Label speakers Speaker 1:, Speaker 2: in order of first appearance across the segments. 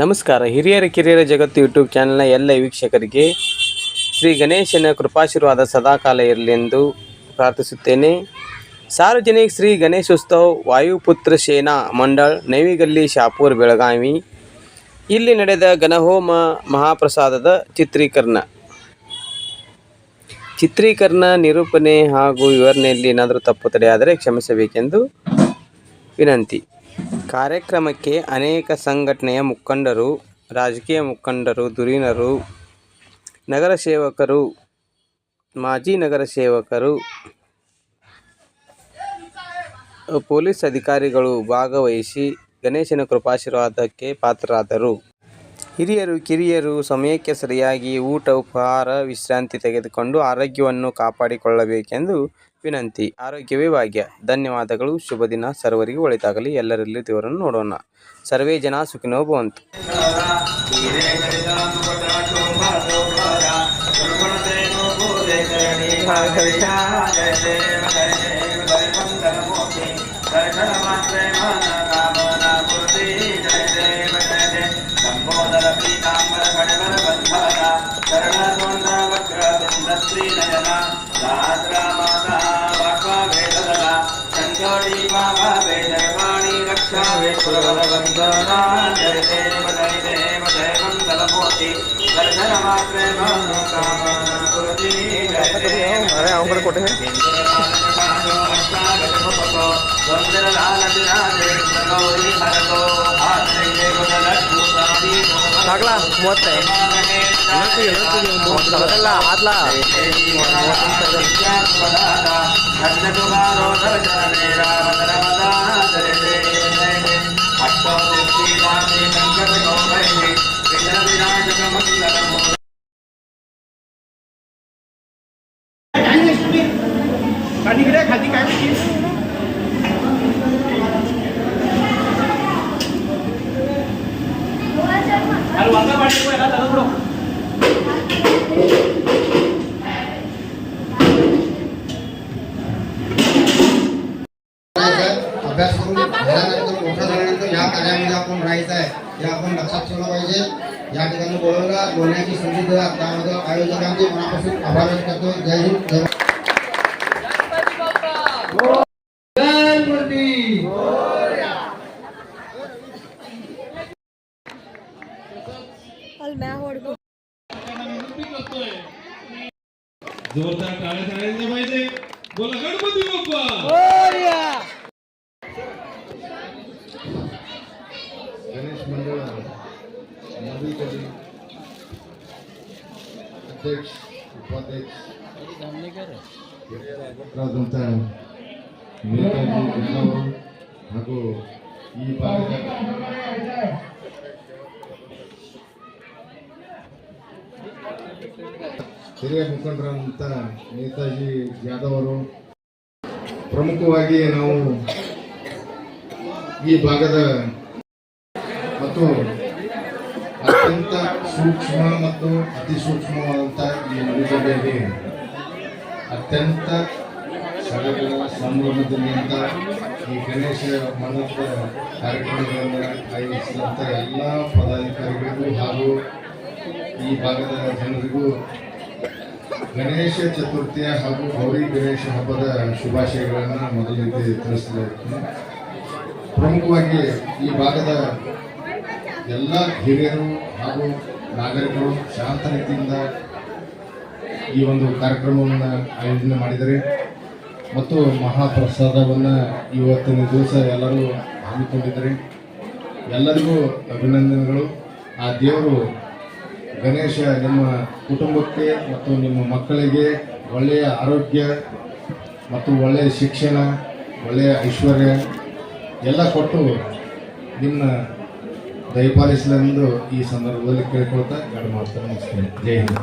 Speaker 1: ನಮಸ್ಕಾರ. ಹಿರಿಯರ, ಕಿರಿಯರ, ಜಗತ್ತು ಯೂಟ್ಯೂಬ್ ಚಾನೆಲ್ನ ಎಲ್ಲ ವೀಕ್ಷಕರಿಗೆ ಶ್ರೀ ಗಣೇಶನ ಕೃಪಾಶೀರ್ವಾದ ಸದಾಕಾಲ ಇರಲಿ ಎಂದು ಪ್ರಾರ್ಥಿಸುತ್ತೇನೆ. ಸಾರ್ವಜನಿಕ ಶ್ರೀ ಗಣೇಶೋತ್ಸವ ವಾಯುಪುತ್ರ ಸೇನಾ ಮಂಡಳ, ನವಿಗಲ್ಲಿ ಶಾಪೂರ್ ಬೆಳಗಾವಿ. ಇಲ್ಲಿ ನಡೆದ ಗಣಹೋಮ ಮಹಾಪ್ರಸಾದದ ಚಿತ್ರೀಕರಣ. ಚಿತ್ರೀಕರಣ, ನಿರೂಪಣೆ ಹಾಗೂ ವಿವರಣೆಯಲ್ಲಿ ಏನಾದರೂ ತಪ್ಪು ತಡೆಯಾದರೆ ಕ್ಷಮಿಸಬೇಕೆಂದು ವಿನಂತಿ. ಕಾರ್ಯಕ್ರಮಕ್ಕೆ ಅನೇಕ ಸಂಘಟನೆಯ ಮುಖಂಡರು, ರಾಜಕೀಯ ಮುಖಂಡರು ಧುರೀಣರು ನಗರ ಸೇವಕರು, ಮಾಜಿ ನಗರ ಸೇವಕರು, ಪೊಲೀಸ್ ಅಧಿಕಾರಿಗಳು ಭಾಗವಹಿಸಿ ಗಣೇಶನ ಕೃಪಾಶೀರ್ವಾದಕ್ಕೆ ಪಾತ್ರರಾದರು. ಹಿರಿಯರು, ಕಿರಿಯರು ಸಮಯಕ್ಕೆ ಸರಿಯಾಗಿ ಊಟ, ಉಪಹಾರ, ವಿಶ್ರಾಂತಿ ತೆಗೆದುಕೊಂಡು ಆರೋಗ್ಯವನ್ನು ಕಾಪಾಡಿಕೊಳ್ಳಬೇಕೆಂದು ವಿನಂತಿ. ಆರೋಗ್ಯವೇ ಭಾಗ್ಯ. ಧನ್ಯವಾದಗಳು. ಶುಭ ದಿನ. ಸರ್ವರಿಗೂ ಒಳಿತಾಗಲಿ. ಎಲ್ಲರಲ್ಲಿ ದೇವರನ್ನು ನೋಡೋಣ. ಸರ್ವೇ ಜನ ಸುಖಿನೋ ಭವಂತು. माम वेदर्माणि रक्षामि सुरवरवन्दनाय
Speaker 2: देव देव देवं तलभवति दर्शनमात्रे मनो कामना कुरुति जय देव अरे ऊपर कोटे है वंदनालाल विराजे
Speaker 3: गौरी हरतो। आश्रये गुणलक्ष्मी ಹಾಕ್ಲಾ ಮೂವತ್ತೈ ಅಲ್ಲ ಆತ್ಲಾ खाली अभ्यास करून झाल्यानंतर मोठं झाल्यानंतर या कार्यामध्ये आपण राहायचं आहे. हे आपण लक्षात ठेवलं पाहिजे. या ठिकाणी बोलवला. बोलण्याची संधी दिला त्यामध्ये आयोजकांचे मनापासून आभार व्यक्त करतो. जय हिंद जय જોરદાર
Speaker 4: તાળે તાળે ભાઈ દે. બોલો, ગણપતિ બપ્પા
Speaker 3: બોલ્યા ગણેશ મંડળ નવી કડી. અધ્યક્ષ, ઉપાધ્યક્ષ. ગામને કરે નેતાજી નેતાજી ಹಾಗೂ ಈ ಭಾಗದ ಹಿರಿಯ ಮುಖಂಡರಂತ ನೇತಾಜಿ ಯಾದವ್ ಅವರು. ಪ್ರಮುಖವಾಗಿ ನಾವು ಈ ಭಾಗದ ಮತ್ತು ಅತ್ಯಂತ ಸೂಕ್ಷ್ಮ ಮತ್ತು ಅತಿ ಸೂಕ್ಷ್ಮವಾದಂಥ ಈ ನಡುಗಡ್ಡೆಯಲ್ಲಿ ಅತ್ಯಂತ ಸಡಗರ ಸಂಭ್ರಮದಿಂದ ಈ ಗಣೇಶ ಮಂಡಪದ ಕಾರ್ಯಕ್ರಮಗಳನ್ನು ಆಯೋಜಿಸಿದಂಥ ಎಲ್ಲ ಪದಾಧಿಕಾರಿಗಳಿಗೂ ಹಾಗೂ ಈ ಭಾಗದ ಜನರಿಗೂ ಗಣೇಶ ಚತುರ್ಥಿಯ ಹಾಗೂ ಗೌರಿ ಗಣೇಶ ಹಬ್ಬದ ಶುಭಾಶಯಗಳನ್ನು ಮೊದಲಿಗೆ ಇರ್ತೀನಿ. ಪ್ರಮುಖವಾಗಿ ಈ ಭಾಗದ ಎಲ್ಲ ಹಿರಿಯರು ಹಾಗೂ ನಾಗರಿಕರು ಶಾಂತ ರೀತಿಯಿಂದ ಈ ಒಂದು ಕಾರ್ಯಕ್ರಮವನ್ನು ಆಯೋಜನೆ ಮಾಡಿದ್ದಾರೆ. ಮತ್ತು ಮಹಾಪ್ರಸಾದವನ್ನು ಇವತ್ತಿನ ದಿವಸ ಎಲ್ಲರೂ ಹಮ್ಮಿಕೊಂಡಿದ್ದಾರೆ. ಎಲ್ಲರಿಗೂ ಅಭಿನಂದನೆಗಳು. ಆ ದೇವರು ಗಣೇಶ ನಿಮ್ಮ ಕುಟುಂಬಕ್ಕೆ ಮತ್ತು ನಿಮ್ಮ ಮಕ್ಕಳಿಗೆ ಒಳ್ಳೆಯ ಆರೋಗ್ಯ ಮತ್ತು ಒಳ್ಳೆಯ ಶಿಕ್ಷಣ ಒಳ್ಳೆಯ ಐಶ್ವರ್ಯ ಎಲ್ಲ ಕೊಟ್ಟು ನಿಮ್ಮ ದಯಪಾಲಿಸಲೆಂದು ಈ ಸಂದರ್ಭದಲ್ಲಿ ಕೇಳ್ಕೊಳ್ತಾ ಎರಡು ಮಾತನ್ನು ಮುಗಿಸ್ತೇನೆ ಜೈ ಹಿಂದ್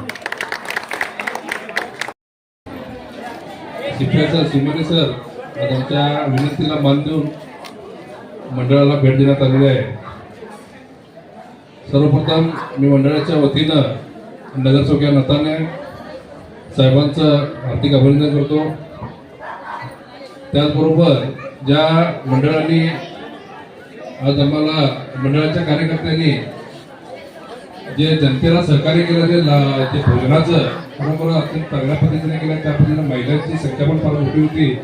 Speaker 4: शिक्षणाचा सिमने सर आज आमच्या विनंतीला मान देऊन मंडळाला भेट देण्यात आलेली आहे सर्वप्रथम मी मंडळाच्या वतीनं नगरसेवक या नात्याने साहेबांचं हार्दिक अभिनंदन करतो. त्याचबरोबर ज्या मंडळांनी आज आम्हाला मंडळाच्या कार्यकर्त्यांनी जे जनतेला सहकार्य केलं ते ला- ते भोजनाचं खरोखर अत्यंत चांगल्या पद्धतीने केलं त्या पद्धतीनं महिलांची संख्या पण फार मोठी होती.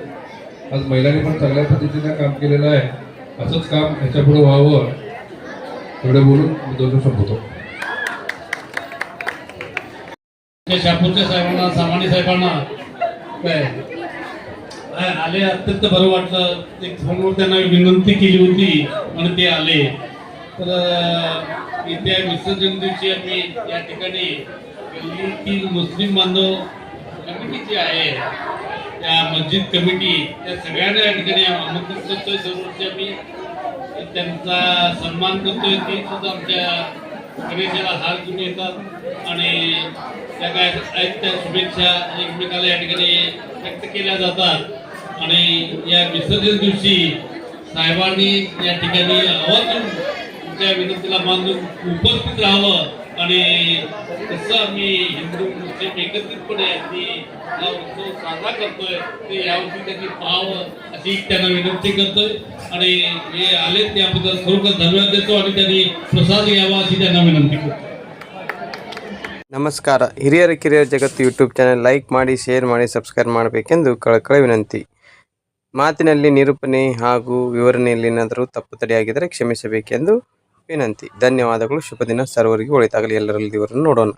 Speaker 4: आज महिलांनी पण चांगल्या पद्धतीने काम केलेलं आहे. असंच काम ह्याच्यापुढे व्हावं. एवढे बोलून दोन संपवतो
Speaker 5: शापूरच्या साहेबांना सामान्य साहेबांना काय? आले अत्यंत बरं वाटलं. एक फोनवर त्यांना विनंती केली होती आणि ते आले. तर अं, येत्या विसर्जन दिवशी आम्ही या ठिकाणी गल्लीतील मुस्लिम बांधव कमिटी जी आहे त्या मस्जिद कमिटी त्या सगळ्यांना या ठिकाणी आमंत्रित करतोय. दरवर्षी आम्ही त्यांचा सन्मान करतोय ते सुद्धा आमच्या गणेशाला हार घेऊन येतात. आणि त्या काय आहेत त्या शुभेच्छा एकमेकाला या ठिकाणी व्यक्त केल्या जातात. आणि या विसर्जन दिवशी साहेबांनी या ठिकाणी आवर्जून तुमच्या विनंतीला मानून उपस्थित राहावं. आणि कसं आम्ही हिंदू मुस्लिम एकत्रितपणे अगदी हा उत्सव साजरा करतोय ते यावर्षी त्यांनी पाहावं अशी त्यांना विनंती करतोय आणि हे आले त्याबद्दल खरोखर धन्यवाद देतो आणि त्यांनी प्रसाद घ्यावा अशी त्यांना विनंती करतो
Speaker 1: ನಮಸ್ಕಾರ ಹಿರಿಯರ ಕಿರಿಯರ ಜಗತ್ತು ಯೂಟ್ಯೂಬ್ ಚಾನೆಲ್ ಲೈಕ್ ಮಾಡಿ ಶೇರ್ ಮಾಡಿ ಸಬ್ಸ್ಕ್ರೈಬ್ ಮಾಡಬೇಕೆಂದು ಕಳಕಳ ವಿನಂತಿ ಮಾತಿನಲ್ಲಿ ನಿರೂಪಣೆ ಹಾಗೂ ವಿವರಣೆಯಲ್ಲಿ ಏನಾದರೂ ತಪ್ಪು ತಡೆಯಾಗಿದ್ದರೆ ಕ್ಷಮಿಸಬೇಕೆಂದು ವಿನಂತಿ. ಧನ್ಯವಾದಗಳು. ಶುಭ ದಿನ ಸರ್ವರಿಗೂ. ಒಳಿತಾಗಲಿ ಎಲ್ಲರಲ್ಲಿ ಇವರನ್ನು ನೋಡೋಣ.